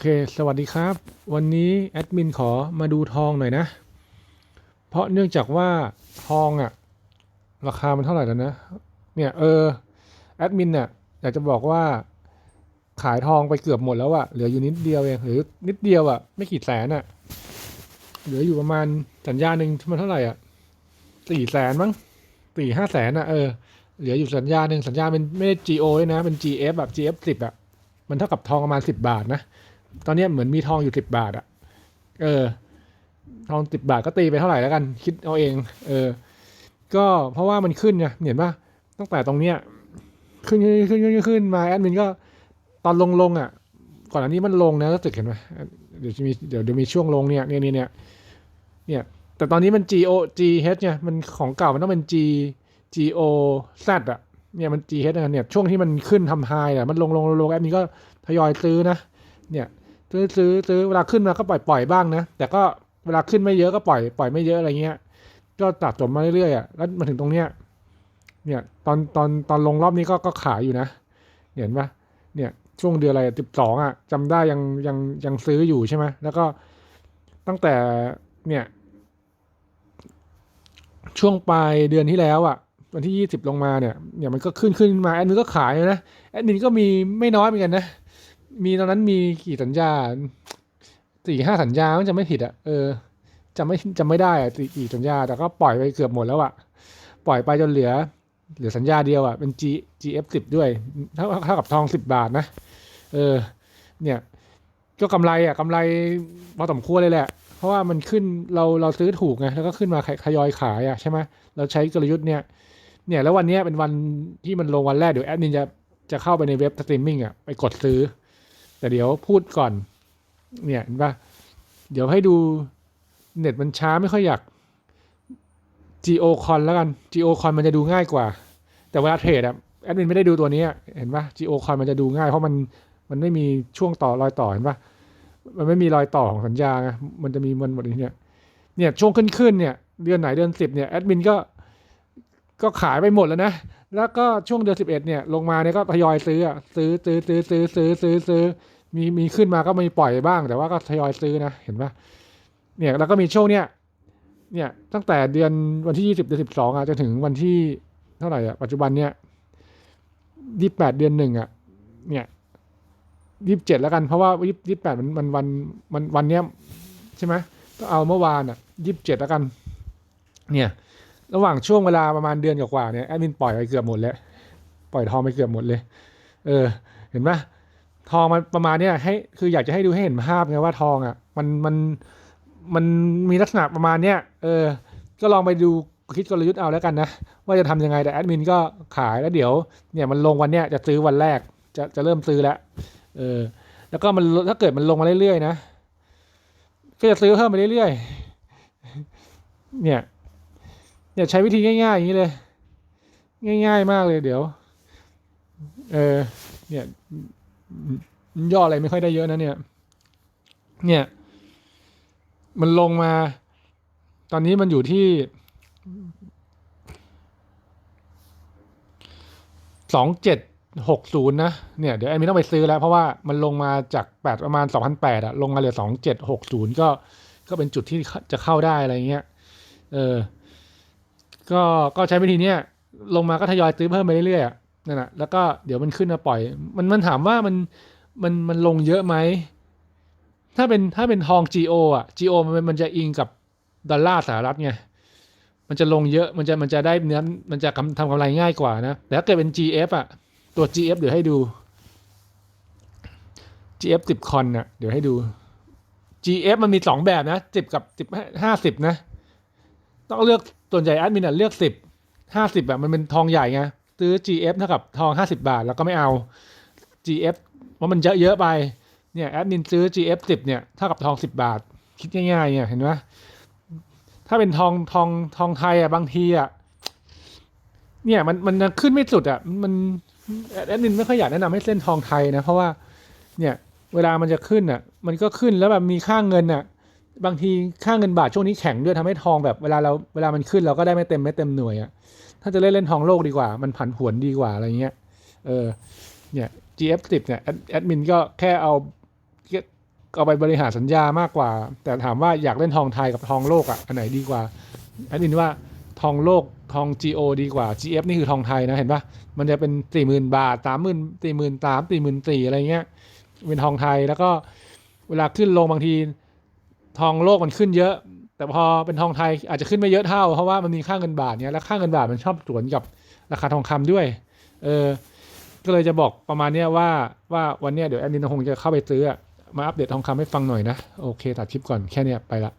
เค สวัสดีครับ วันนี้แอดมินขอมาดูทองหน่อยนะ เพราะเนื่องจากว่าทองอะราคามันเท่าไหร่แล้วนะ เนี่ยเออแอดมินเนี่ยอยากจะบอกว่าขายทองไปเกือบหมดแล้วอะเหลืออยู่นิดเดียวเองหรือนิดเดียวอะไม่กี่แสนอะเหลืออยู่ประมาณสัญญาหนึ่งมันเท่าไหร่อะสี่แสนมั้งสี่ห้าแสนอะเออเหลืออยู่สัญญาหนึ่งสัญญาเป็นไม่ได้ GO ด้วยนะเป็น GF แบบ GF สิบอะมันเท่ากับทองประมาณสิบบาทนะ ตอนนี้เหมือนมีทองอยู่สิบบาทอะเออ ทองสิบบาทก็ตีไปเท่าไหร่แล้วกัน คิดเอาเอง เออ ก็เพราะว่ามันขึ้นไงเห็นปะตั้งแต่ตรงเนี้ยขึ้นขึ้นขึ้นขึ้นขึ้นมาแอดมินก็ตอนลงลงอะ ก่อนอันนี้มันลงนะรู้สึกเห็นไหมเดี๋ยวจะมีเดี๋ยวเดี๋ยวมีช่วงลงเนี่ยเนี่ยเนี่ยเนี่ยแต่ตอนนี้มัน G O G H เนี่ยมันของเก่ามันต้องเป็น G G O Z อะเนี่ยมัน G H เนี่ยช่วงที่มันขึ้นทำไฮอะมันลงลงลงลงแอดมินก็ทยอยซื้อนะ เนี่ย ซื้อซื้อซื้อเวลาขึ้นมาก็ปล่อยปล่อยบ้างนะ แต่ก็เวลาขึ้นไม่เยอะก็ปล่อยปล่อยไม่เยอะอะไรเงี้ย ก็ตัดจบมาเรื่อยๆอะแล้วมาถึงตรงเนี้ย เนี่ยตอนตอนตอนลงรอบนี้ก็ก็ขายอยู่นะ เห็นปะเนี่ยช่วงเดือนอะไรสิบสองอะจำได้ยังยังยังซื้ออยู่ใช่ไหมแล้วก็ตั้งแต่เนี่ย ช่วงปลายเดือนที่แล้วอะวันที่ยี่สิบลงมาเนี่ยเนี่ยมันก็ขึ้นขึ้นมาแอดมินก็ขายนะแอดมินก็มีไม่น้อยเหมือนกันนะ มีตอนนั้นมีกี่สัญญาสี่ห้าสัญญาจะไม่ผิดอะเออจำไม่จำไม่ได้อะสี่กี่สัญญา แต่ก็ปล่อยไปเกือบหมดแล้วอะ ปล่อยไปจนเหลือ เหลือสัญญาเดียวอะเป็น G GF สิบด้วยเท่าเท่ากับทองสิบบาทนะเออ เนี่ย ก็กำไรอะกำไรพอสมควรเลยแหละ เพราะว่ามันขึ้นเราเราซื้อถูกไงแล้วก็ขึ้นมาทยอยขายอะใช่ไหมเราใช้กลยุทธ์เนี่ยเนี่ยแล้ววันนี้เป็นวันที่มันลงวันแรกเดี๋ยวแอดมินจะจะเข้าไปในเว็บสตรีมมิ่งอะไปกดซื้อ แต่เดี๋ยวพูดก่อน เนี่ยเห็นปะเดี๋ยวให้ดูเน็ตมันช้าไม่ค่อยอยาก Geo Con แล้วกัน Geo Con มันจะดูง่ายกว่า แต่เวลาเทรดอะแอดมินไม่ได้ดูตัวนี้เห็นปะ Geo Con มันจะดูง่ายเพราะมันมันไม่มีช่วงต่อรอยต่อเห็นปะมันไม่มีรอยต่อของสัญญาไงมันจะมีมันหมดนี้เนี่ยเนี่ยช่วงขึ้นขึ้นเนี่ยเดือนไหนเดือนสิบเนี่ยแอดมินก็ ก็ขายไปหมดแล้วนะ แล้วก็ช่วงเดือนสิบเอ็ดเนี่ยลงมาเนี่ยก็ทยอยซื้อซื้อซื้อซื้อซื้อซื้อซื้อซื้อมีมีขึ้นมาก็มีปล่อยบ้าง แต่ว่าก็ทยอยซื้อนะเห็นปะเนี่ยแล้วก็มีช่วงเนี้ยเนี่ยตั้งแต่เดือนวันที่ยี่สิบเดือนสิบสองอะจนถึงวันที่เท่าไหร่อะปัจจุบันเนี่ยยี่แปดเดือนหนึ่งอะ เนี่ยยี่สิบเจ็ดแล้วกันเพราะว่ายี่ยี่แปดมันมันวันมันวันเนี้ยใช่ไหมก็เอาเมื่อวานอะยี่สิบเจ็ดแล้วกัน เนี่ย ระหว่างช่วงเวลาประมาณเดือนกว่าๆเนี่ยแอดมินปล่อยไปเกือบหมดแล้ว ปล่อยทองไปเกือบหมดเลย เออ เห็นปะทองมันประมาณเนี้ยให้คืออยากจะให้ดูให้เห็นภาพไงว่าทองอะ มันมันมันมีลักษณะประมาณเนี้ยเออ ก็ลองไปดูคิดกลยุทธ์เอาแล้วกันนะ ว่าจะทำยังไงแต่แอดมินก็ขายแล้วเดี๋ยวเนี่ยมันลงวันเนี้ยจะซื้อวันแรกจะจะเริ่มซื้อแล้วเออ แล้วก็มันถ้าเกิดมันลงมาเรื่อยๆนะก็จะซื้อเพิ่มไปเรื่อยๆเนี่ย เนี่ยใช้วิธีง่ายๆอย่างนี้เลย ง่าย ๆ มากเลยเดี๋ยว เออเนี่ยย่ออะไรไม่ค่อยได้เยอะนะเนี่ย เนี่ย มันลงมา ตอนนี้มันอยู่ที่สองเจ็ดหกศูนย์นะ เนี่ย เดี๋ยวแอดมินต้องไปซื้อแล้ว เพราะว่ามันลงมาจากแปดประมาณสองพันแปดอะลงมาเหลือสองเจ็ดหกศูนย์ก็ ก็เป็นจุดที่จะเข้าได้อะไรเงี้ย เออ ก็ก็ใช้วิธีเนี้ยลงมาก็ทยอยซื้อเพิ่มไปเรื่อยๆนั่นแหะแล้วก็เดี๋ยวมันขึ้นมาปล่อย มันมันถามว่ามันมันมันลงเยอะไหมถ้าเป็นถ้าเป็นทอง GO อะ GO มันมันจะอิงกับดอลลาร์สหรัฐไงมันจะลงเยอะมันจะมันจะได้เนื้อมันจะทำทำกำไรง่ายกว่านะแต่ถ้าเกิดเป็น GF อะตัว GF เดี๋ยวให้ดู GF 10คอนอะเดี๋ยวให้ดู GF มันมีสองแบบนะ10 กับ10 50 นะ ต้องเลือกส่วนใหญ่แอดมินอะเลือก10 50แบบมันเป็นทองใหญ่ไงซื้อ GF เท่ากับทอง50บาท แล้วก็ไม่เอา GF เพรามันเยอะเยอะไปเนี่ยแอดมินซื้อ GF 10เนี่ยเท่ากับทอง10บาท คิดง่ายๆเนี่ยเห็นไหมถ้าเป็นทองทองทองไทยอะบางทีอะเนี่ยมันมันขึ้นไม่สุดอะมันแอดมินไม่ค่อยอยากแนะนำให้เส้นทองไทยนะ เพราะว่าเนี่ยเวลามันจะขึ้นอะ มันก็ขึ้นแล้วแบบมีค่าเงินอะ บางทีค่าเงินบาทช่วงนี้แข็งด้วยทำให้ทองแบบเวลาเราเวลามันขึ้นเราก็ได้ไม่เต็มไม่เต็มหน่วยอะถ้าจะเล่นเล่นทองโลกดีกว่า มันผันผวนดีกว่าอะไรเงี้ยเออเนี่ย GF 10 เนี่ยแอดมินก็แค่เอาเอาไปบริหารสัญญามากกว่า แต่ถามว่าอยากเล่นทองไทยกับทองโลกอะอันไหนดีกว่าแอดมินว่าทองโลกทอง GO ดีกว่า GF นี่คือทองไทยนะเห็นปะมันจะเป็นสี่หมื่นบาทสามหมื่นสี่หมื่นสามสี่หมื่นสี่อะไรเงี้ยเป็นทองไทยแล้วก็เวลาขึ้นลงบางที ทองโลกมันขึ้นเยอะ แต่พอเป็นทองไทยอาจจะขึ้นไม่เยอะเท่า เพราะว่ามันมีค่าเงินบาทเนี่ยแล้วค่าเงินบาทมันชอบสวนกับราคาทองคำด้วย เออ ก็เลยจะบอกประมาณเนี้ยว่าว่าวันเนี้ยเดี๋ยวแอดมินคงจะเข้าไปซื้อมาอัปเดตทองคำให้ฟังหน่อยนะ โอเค ตัดคลิปก่อนแค่เนี้ยไปละ